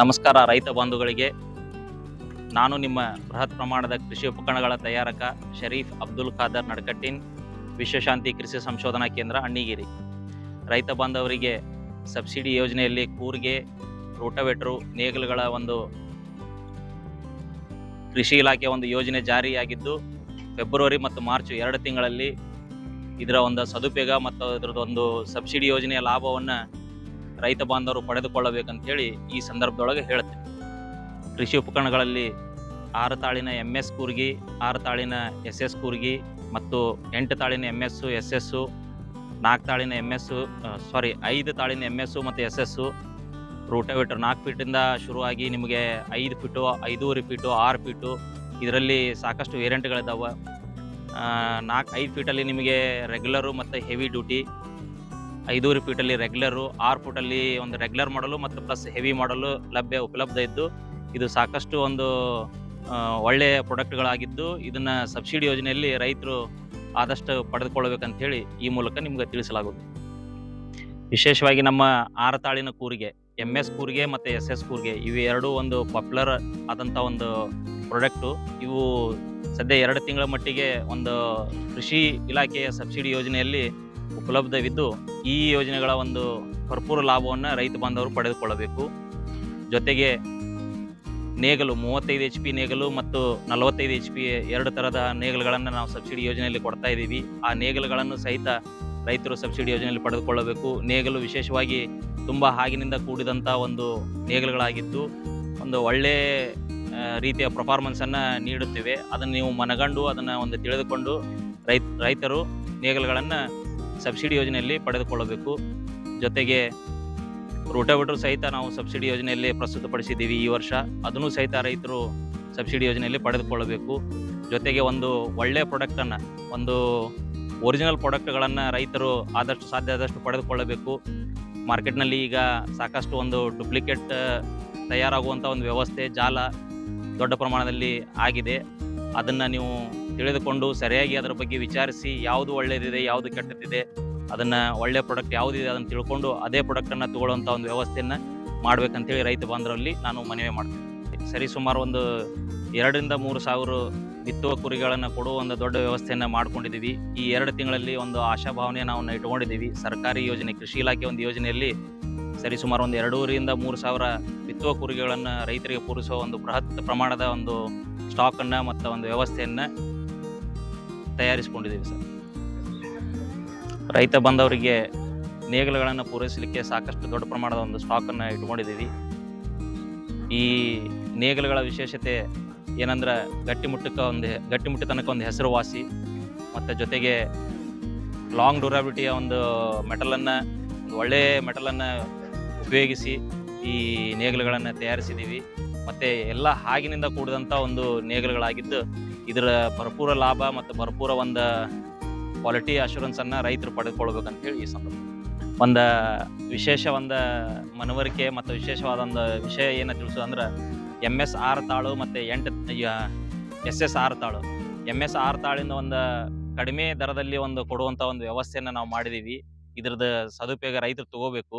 ನಮಸ್ಕಾರ ರೈತ ಬಂಧುಗಳಿಗೆ. ನಾನು ನಿಮ್ಮ ಬೃಹತ್ ಪ್ರಮಾಣದ ಕೃಷಿ ಉಪಕರಣಗಳ ತಯಾರಕ ಶರೀಫ್ ಅಬ್ದುಲ್ ಖಾದರ್ ನಡ್ಕಟ್ಟಿನ್, ವಿಶ್ವಶಾಂತಿ ಕೃಷಿ ಸಂಶೋಧನಾ ಕೇಂದ್ರ ಅಣ್ಣಿಗಿರಿ. ರೈತ ಬಾಂಧವರಿಗೆ ಸಬ್ಸಿಡಿ ಯೋಜನೆಯಲ್ಲಿ ಕೂರ್ಗೆ, ರೋಟವೆಟ್ರು, ನೇಗಿಲುಗಳ ಒಂದು ಕೃಷಿ ಇಲಾಖೆ ಒಂದು ಯೋಜನೆ ಜಾರಿಯಾಗಿದ್ದು, ಫೆಬ್ರವರಿ ಮತ್ತು ಮಾರ್ಚ್ ಎರಡು ತಿಂಗಳಲ್ಲಿ ಇದರ ಒಂದು ಸದುಪಯೋಗ ಮತ್ತು ಅದರದ್ದು ಒಂದು ಸಬ್ಸಿಡಿ ಯೋಜನೆಯ ಲಾಭವನ್ನು ರೈತ ಬಾಂಧವರು ಪಡೆದುಕೊಳ್ಳಬೇಕಂತೇಳಿ ಈ ಸಂದರ್ಭದೊಳಗೆ ಹೇಳ್ತೇನೆ. ಕೃಷಿ ಉಪಕರಣಗಳಲ್ಲಿ ಆರು ತಾಳಿನ ಎಂ ಎಸ್ ಕೂರ್ಗಿ, ಆರು ತಾಳಿನ ಎಸ್ ಎಸ್ ಕೂರ್ಗಿ ಮತ್ತು ಎಂಟು ತಾಳಿನ ಎಂ ಎಸ್ಸು ಎಸ್ ಎಸ್ಸು ನಾಲ್ಕು ತಾಳಿನ ಎಂ ಎಸ್ಸು ಸಾರಿ ಐದು ತಾಳಿನ ಎಂ ಎಸ್ಸು ಮತ್ತು ಎಸ್ ಎಸ್ಸು ರೂಟವೇಟರ್. ನಾಲ್ಕು ಫೀಟಿಂದ ಶುರುವಾಗಿ ನಿಮಗೆ ಐದು ಫೀಟು, ಐದೂವರೆ ಫೀಟು, ಆರು ಫೀಟು ಇದರಲ್ಲಿ ಸಾಕಷ್ಟು ವೇರಿಯಂಟ್ಗಳಿದ್ದಾವೆ ನಾಲ್ಕು, ಐದು ಫೀಟಲ್ಲಿ ನಿಮಗೆ ರೆಗ್ಯುಲರು ಮತ್ತು ಹೆವಿ ಡ್ಯೂಟಿ ಐದೂವರೆ ಫೀಟಲ್ಲಿ ರೆಗ್ಯುಲರು ಆರು ಫೂಟಲ್ಲಿ ಒಂದು ರೆಗ್ಯುಲರ್ ಮಾಡಲು ಮತ್ತು ಪ್ಲಸ್ ಹೆವಿ ಮಾಡಲು ಲಭ್ಯ ಉಪಲಬ್ಧ ಇದ್ದು, ಇದು ಸಾಕಷ್ಟು ಒಂದು ಒಳ್ಳೆಯ ಪ್ರಾಡಕ್ಟ್ಗಳಾಗಿದ್ದು ಇದನ್ನು ಸಬ್ಸಿಡಿ ಯೋಜನೆಯಲ್ಲಿ ರೈತರು ಆದಷ್ಟು ಪಡೆದುಕೊಳ್ಳಬೇಕಂತೇಳಿ ಈ ಮೂಲಕ ನಿಮ್ಗೆ ತಿಳಿಸಲಾಗುತ್ತೆ ವಿಶೇಷವಾಗಿ ನಮ್ಮ ಆರತಾಳಿನ ಕೂರಿಗೆ ಎಂ ಎಸ್ ಕೂರಿಗೆ ಮತ್ತು ಎಸ್ ಎಸ್ ಕೂರಿಗೆ, ಇವು ಎರಡೂ ಒಂದು ಪಾಪ್ಯುಲರ್ ಆದಂಥ ಒಂದು ಪ್ರಾಡಕ್ಟು ಇವು ಸದ್ಯ ಎರಡು ತಿಂಗಳ ಮಟ್ಟಿಗೆ ಒಂದು ಕೃಷಿ ಇಲಾಖೆಯ ಸಬ್ಸಿಡಿ ಯೋಜನೆಯಲ್ಲಿ ಉಪಲಬ್ಧವಿದ್ದು ಈ ಯೋಜನೆಗಳ ಒಂದು ಭರ್ಪೂರ ಲಾಭವನ್ನು ರೈತ ಬಾಂಧವರು ಪಡೆದುಕೊಳ್ಳಬೇಕು. ಜೊತೆಗೆ ನೇಗಲು ಮೂವತ್ತೈದು ಎಚ್ ಪಿ ನೇಗಲು ಮತ್ತು ನಲವತ್ತೈದು ಎಚ್ ಪಿ ಎರಡು ಥರದ ನೇಗಲುಗಳನ್ನು ನಾವು ಸಬ್ಸಿಡಿ ಯೋಜನೆಯಲ್ಲಿ ಕೊಡ್ತಾ ಇದ್ದೀವಿ. ಆ ನೇಗಲುಗಳನ್ನು ಸಹಿತ ರೈತರು ಸಬ್ಸಿಡಿ ಯೋಜನೆಯಲ್ಲಿ ಪಡೆದುಕೊಳ್ಳಬೇಕು. ನೇಗಲು ವಿಶೇಷವಾಗಿ ತುಂಬ ಹಾಗಿನಿಂದ ಕೂಡಿದಂಥ ಒಂದು ನೇಗಲುಗಳಾಗಿದ್ದು ಒಂದು ಒಳ್ಳೆ ರೀತಿಯ ಪ್ರಫಾರ್ಮೆನ್ಸನ್ನು ನೀಡುತ್ತಿವೆ. ಅದನ್ನು ನೀವು ಮನಗಂಡು ಅದನ್ನು ಒಂದು ತಿಳಿದುಕೊಂಡು ರೈತ, ರೈತರು ನೇಗಲುಗಳನ್ನು ಸಬ್ಸಿಡಿ ಯೋಜನೆಯಲ್ಲಿ ಪಡೆದುಕೊಳ್ಳಬೇಕು. ಜೊತೆಗೆ ರೋಟೋವೇಟರ್ ಸಹಿತ ನಾವು ಸಬ್ಸಿಡಿ ಯೋಜನೆಯಲ್ಲಿ ಪ್ರಸ್ತುತಪಡಿಸಿದ್ದೀವಿ ಈ ವರ್ಷ. ಅದನ್ನು ಸಹಿತ ರೈತರು ಸಬ್ಸಿಡಿ ಯೋಜನೆಯಲ್ಲಿ ಪಡೆದುಕೊಳ್ಳಬೇಕು. ಜೊತೆಗೆ ಒಂದು ಒಳ್ಳೆಯ ಪ್ರಾಡಕ್ಟನ್ನು ಒಂದು ಒರಿಜಿನಲ್ ಪ್ರಾಡಕ್ಟ್ಗಳನ್ನು ರೈತರು ಆದಷ್ಟು ಸಾಧ್ಯ ಆದಷ್ಟು ಪಡೆದುಕೊಳ್ಳಬೇಕು. ಮಾರ್ಕೆಟ್ನಲ್ಲಿ ಈಗ ಸಾಕಷ್ಟು ಒಂದು ಡುಪ್ಲಿಕೇಟ್ ತಯಾರಾಗುವಂಥ ಒಂದು ವ್ಯವಸ್ಥೆ, ಜಾಲ ದೊಡ್ಡ ಪ್ರಮಾಣದಲ್ಲಿ ಆಗಿದೆ. ಅದನ್ನು ನೀವು ತಿಳಿದುಕೊಂಡು ಸರಿಯಾಗಿ ಅದರ ಬಗ್ಗೆ ವಿಚಾರಿಸಿ ಯಾವುದು ಒಳ್ಳೆಯದಿದೆ ಯಾವುದು ಕೆಟ್ಟದಿದೆ ಅದನ್ನು ಒಳ್ಳೆಯ ಪ್ರಾಡಕ್ಟ್ ಯಾವುದಿದೆ ಅದನ್ನು ತಿಳ್ಕೊಂಡು ಅದೇ ಪ್ರಾಡಕ್ಟನ್ನು ತಗೊಳ್ಳುವಂಥ ಒಂದು ವ್ಯವಸ್ಥೆಯನ್ನು ಮಾಡಬೇಕಂತೇಳಿ ರೈತ ಬಾಂಧವರಲ್ಲಿ ನಾನು ಮನವಿ ಮಾಡ್ತೀನಿ. ಸರಿ, ಸುಮಾರು ಒಂದು ಎರಡರಿಂದ ಮೂರು ಸಾವಿರ ಬಿತ್ತುವ ಕುರಿಗಳನ್ನು ಕೊಡುವ ಒಂದು ದೊಡ್ಡ ವ್ಯವಸ್ಥೆಯನ್ನು ಮಾಡ್ಕೊಂಡಿದ್ದೀವಿ. ಈ ಎರಡು ತಿಂಗಳಲ್ಲಿ ಒಂದು ಆಶಾಭಾವನೆ ನಾವು ಇಟ್ಕೊಂಡಿದ್ದೀವಿ. ಸರ್ಕಾರಿ ಯೋಜನೆ, ಕೃಷಿ ಇಲಾಖೆ ಒಂದು ಯೋಜನೆಯಲ್ಲಿ ಸರಿ, ಸುಮಾರು ಒಂದು ಎರಡೂವರಿಂದ ಮೂರು ಸಾವಿರ ಬಿತ್ತುವ ಕುರಿಗಳನ್ನು ರೈತರಿಗೆ ಪೂರೈಸುವ ಒಂದು ಬೃಹತ್ ಪ್ರಮಾಣದ ಒಂದು ಸ್ಟಾಕನ್ನು ಮತ್ತು ಒಂದು ವ್ಯವಸ್ಥೆಯನ್ನು ತಯಾರಿಸಿಕೊಂಡಿದ್ದೀವಿ ಸರ್. ರೈತ ಬಂದವರಿಗೆ ನೇಗಿಲುಗಳನ್ನು ಪೂರೈಸಲಿಕ್ಕೆ ಸಾಕಷ್ಟು ದೊಡ್ಡ ಪ್ರಮಾಣದ ಒಂದು ಸ್ಟಾಕನ್ನು ಇಟ್ಕೊಂಡಿದ್ದೀವಿ. ಈ ನೇಗಿಲುಗಳ ವಿಶೇಷತೆ ಏನಂದ್ರೆ ಗಟ್ಟಿಮುಟ್ಟಕ್ಕೆ ಒಂದು ಗಟ್ಟಿಮುಟ್ಟಿತನಕ ಒಂದು ಹೆಸರುವಾಸಿ ಮತ್ತು ಜೊತೆಗೆ ಲಾಂಗ್ ಡ್ಯೂರಬಿಲಿಟಿಯ ಒಂದು ಮೆಟಲನ್ನು, ಒಂದು ಒಳ್ಳೆಯ ಮೆಟಲನ್ನು ಉಪಯೋಗಿಸಿ ಈ ನೇಗಿಲುಗಳನ್ನು ತಯಾರಿಸಿದ್ದೀವಿ. ಮತ್ತು ಎಲ್ಲ ಹಾಗಿನಿಂದ ಕೂಡಿದಂಥ ಒಂದು ನೇಗಲುಗಳಾಗಿದ್ದು ಇದರ ಭರ್ಪೂರ ಲಾಭ ಮತ್ತು ಭರ್ಪೂರ ಒಂದು ಕ್ವಾಲಿಟಿ ಅಶೂರೆನ್ಸನ್ನು ರೈತರು ಪಡೆದುಕೊಳ್ಬೇಕಂತೇಳಿ ಈ ಸಂದರ್ಭ. ಒಂದು ವಿಶೇಷ ಒಂದು ಮನವರಿಕೆ ಮತ್ತು ವಿಶೇಷವಾದ ಒಂದು ವಿಷಯ ಏನ ತಿಳಿಸೋದು ಅಂದ್ರೆ ಎಂ ಎಸ್ ಆರ್ ತಾಳು ಮತ್ತು ಎಂಟು ಎಸ್ ಎಸ್ ಆರ್ ತಾಳು. ಎಂ ಎಸ್ ಆರ್ ತಾಳಿಂದ ಒಂದು ಕಡಿಮೆ ದರದಲ್ಲಿ ಒಂದು ಕೊಡುವಂಥ ಒಂದು ವ್ಯವಸ್ಥೆಯನ್ನು ನಾವು ಮಾಡಿದ್ದೀವಿ ಇದ್ರದ್ದು ಸದುಪಯೋಗ ರೈತರು ತಗೋಬೇಕು.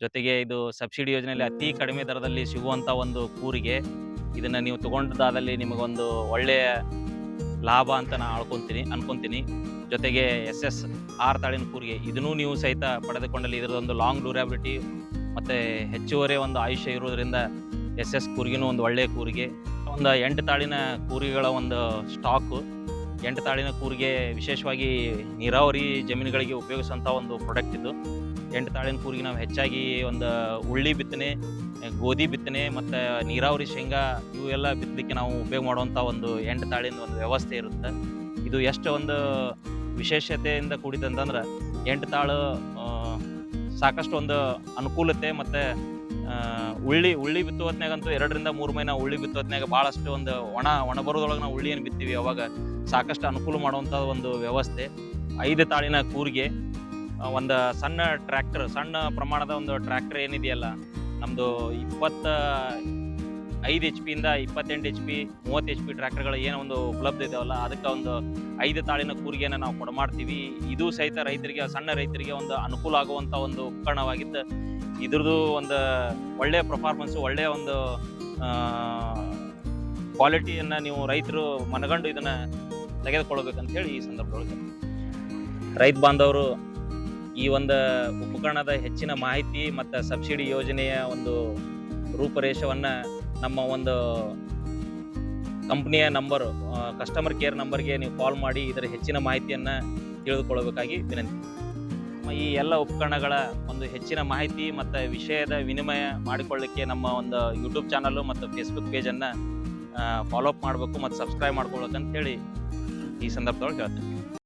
ಜೊತೆಗೆ ಇದು ಸಬ್ಸಿಡಿ ಯೋಜನೆಯಲ್ಲಿ ಅತಿ ಕಡಿಮೆ ದರದಲ್ಲಿ ಸಿಗುವಂಥ ಒಂದು ಕೂರಿಗೆ ಇದನ್ನು ನೀವು ತೊಗೊಂಡದಾದಲ್ಲಿ ನಿಮಗೊಂದು ಒಳ್ಳೆಯ ಲಾಭ ಅಂತ ನಾನು ಅಳ್ಕೊತೀನಿ, ಅನ್ಕೊತೀನಿ. ಜೊತೆಗೆ ಎಸ್ ಎಸ್ ಆರ್ ತಾಳಿನ ಕೂರಿಗೆ ಇದನ್ನೂ ನೀವು ಸಹಿತ ಪಡೆದುಕೊಂಡಲ್ಲಿ ಇದರದೊಂದು ಲಾಂಗ್ ಡ್ಯೂರಬಿಲಿಟಿ ಮತ್ತು ಹೆಚ್ಚುವರಿ ಒಂದು ಆಯುಷ್ಯ ಇರೋದ್ರಿಂದ ಎಸ್ ಎಸ್ ಕೂರಿಗೆನೂ ಒಂದು ಒಳ್ಳೆಯ ಕೂರಿಗೆ. ಒಂದು ಎಂಟು ತಾಳಿನ ಕೂರಿಗೆಗಳ ಒಂದು ಸ್ಟಾಕು ಎಂಟು ತಾಳಿನ ಕೂರಿಗೆ ವಿಶೇಷವಾಗಿ ನೀರಾವರಿ ಜಮೀನುಗಳಿಗೆ ಉಪಯೋಗಿಸುವಂಥ ಒಂದು ಪ್ರಾಡಕ್ಟ್ ಇದು ಎಂಟು ತಾಳಿನ ಕೂರಿಗೆ ನಾವು ಹೆಚ್ಚಾಗಿ ಒಂದು ಉಳ್ಳಿ ಬಿತ್ತನೆ, ಗೋಧಿ ಬಿತ್ತನೆ ಮತ್ತು ನೀರಾವರಿ ಶೇಂಗಾ ಇವು ಎಲ್ಲ ಬಿತ್ತಲಿಕ್ಕೆ ನಾವು ಉಪಯೋಗ ಮಾಡುವಂಥ ಒಂದು ಎಂಟು ತಾಳಿನ ಒಂದು ವ್ಯವಸ್ಥೆ ಇರುತ್ತೆ. ಇದು ಎಷ್ಟು ಒಂದು ವಿಶೇಷತೆಯಿಂದ ಕೂಡಿದಂತಂದ್ರೆ ಎಂಟು ತಾಳು ಸಾಕಷ್ಟು ಒಂದು ಅನುಕೂಲತೆ ಮತ್ತು ಉಳ್ಳಿ ಉಳ್ಳಿ ಬಿತ್ತುವತ್ನಾಗಂತೂ ಎರಡರಿಂದ ಮೂರು ಮೈ ನಾವು ಉಳ್ಳಿ ಬಿತ್ತು ಭಾಳಷ್ಟು ಒಂದು ಒಣ ಒಣ ಬರೋದ್ರೊಳಗೆ ನಾವು ಉಳ್ಳಿಯನ್ನು ಬಿತ್ತೀವಿ. ಅವಾಗ ಸಾಕಷ್ಟು ಅನುಕೂಲ ಮಾಡುವಂಥ ಒಂದು ವ್ಯವಸ್ಥೆ. ಐದು ತಾಳಿನ ಕೂರಿಗೆ ಒಂದು ಸಣ್ಣ ಟ್ರ್ಯಾಕ್ಟರ್, ಸಣ್ಣ ಪ್ರಮಾಣದ ಒಂದು ಟ್ರ್ಯಾಕ್ಟರ್ ಏನಿದೆಯಲ್ಲ ನಮ್ಮದು ಇಪ್ಪತ್ತ ಐದು ಎಚ್ ಪಿಯಿಂದ ಇಪ್ಪತ್ತೆಂಟು ಎಚ್ ಪಿ ಮೂವತ್ತು ಎಚ್ ಪಿ ಟ್ರ್ಯಾಕ್ಟರ್ಗಳು ಏನೋ ಒಂದು ಉಪಲಬ್ಧ ಇದಾವಲ್ಲ, ಅದಕ್ಕೆ ಒಂದು ಐದು ತಾಳಿನ ಕೂರಿಗೆಯನ್ನು ನಾವು ಕೊಡಮಾಡ್ತೀವಿ. ಇದು ಸಹಿತ ರೈತರಿಗೆ, ಸಣ್ಣ ರೈತರಿಗೆ ಒಂದು ಅನುಕೂಲ ಆಗುವಂಥ ಒಂದು ಉಪಕರಣವಾಗಿದ್ದು ಇದ್ರದ್ದು ಒಂದು ಒಳ್ಳೆಯ ಪರ್ಫಾರ್ಮೆನ್ಸು ಒಳ್ಳೆಯ ಒಂದು ಕ್ವಾಲಿಟಿಯನ್ನು ನೀವು ರೈತರು ಮನಗಂಡು ಇದನ್ನು ತೆಗೆದುಕೊಳ್ಬೇಕಂತ ಹೇಳಿ ಈ ಸಂದರ್ಭದೊಳಗೆ ರೈತ ಬಾಂಧವರು, ಈ ಒಂದು ಉಪಕರಣದ ಹೆಚ್ಚಿನ ಮಾಹಿತಿ ಮತ್ತು ಸಬ್ಸಿಡಿ ಯೋಜನೆಯ ಒಂದು ರೂಪರೇಷವನ್ನು ನಮ್ಮ ಒಂದು ಕಂಪ್ನಿಯ ನಂಬರ್ ಕಸ್ಟಮರ್ ಕೇರ್ ನಂಬರ್ಗೆ ನೀವು ಕಾಲ್ ಮಾಡಿ ಇದರ ಹೆಚ್ಚಿನ ಮಾಹಿತಿಯನ್ನು ತಿಳಿದುಕೊಳ್ಳಬೇಕಾಗಿ ವಿನಂತಿ. ಈ ಎಲ್ಲ ಉಪಕರಣಗಳ ಒಂದು ಹೆಚ್ಚಿನ ಮಾಹಿತಿ ಮತ್ತು ವಿಷಯದ ವಿನಿಮಯ ಮಾಡಿಕೊಳ್ಳಿಕ್ಕೆ ನಮ್ಮ ಒಂದು ಯೂಟ್ಯೂಬ್ ಚಾನಲ್ಲು ಮತ್ತು ಫೇಸ್ಬುಕ್ ಪೇಜನ್ನು ಫಾಲೋಅಪ್ ಮಾಡಬೇಕು ಮತ್ತು ಸಬ್ಸ್ಕ್ರೈಬ್ ಮಾಡ್ಕೊಳ್ಬೇಕಂತ ಹೇಳಿ ಈ ಸಂದರ್ಭದೊಳಗೆ ಹೇಳ್ತೇನೆ.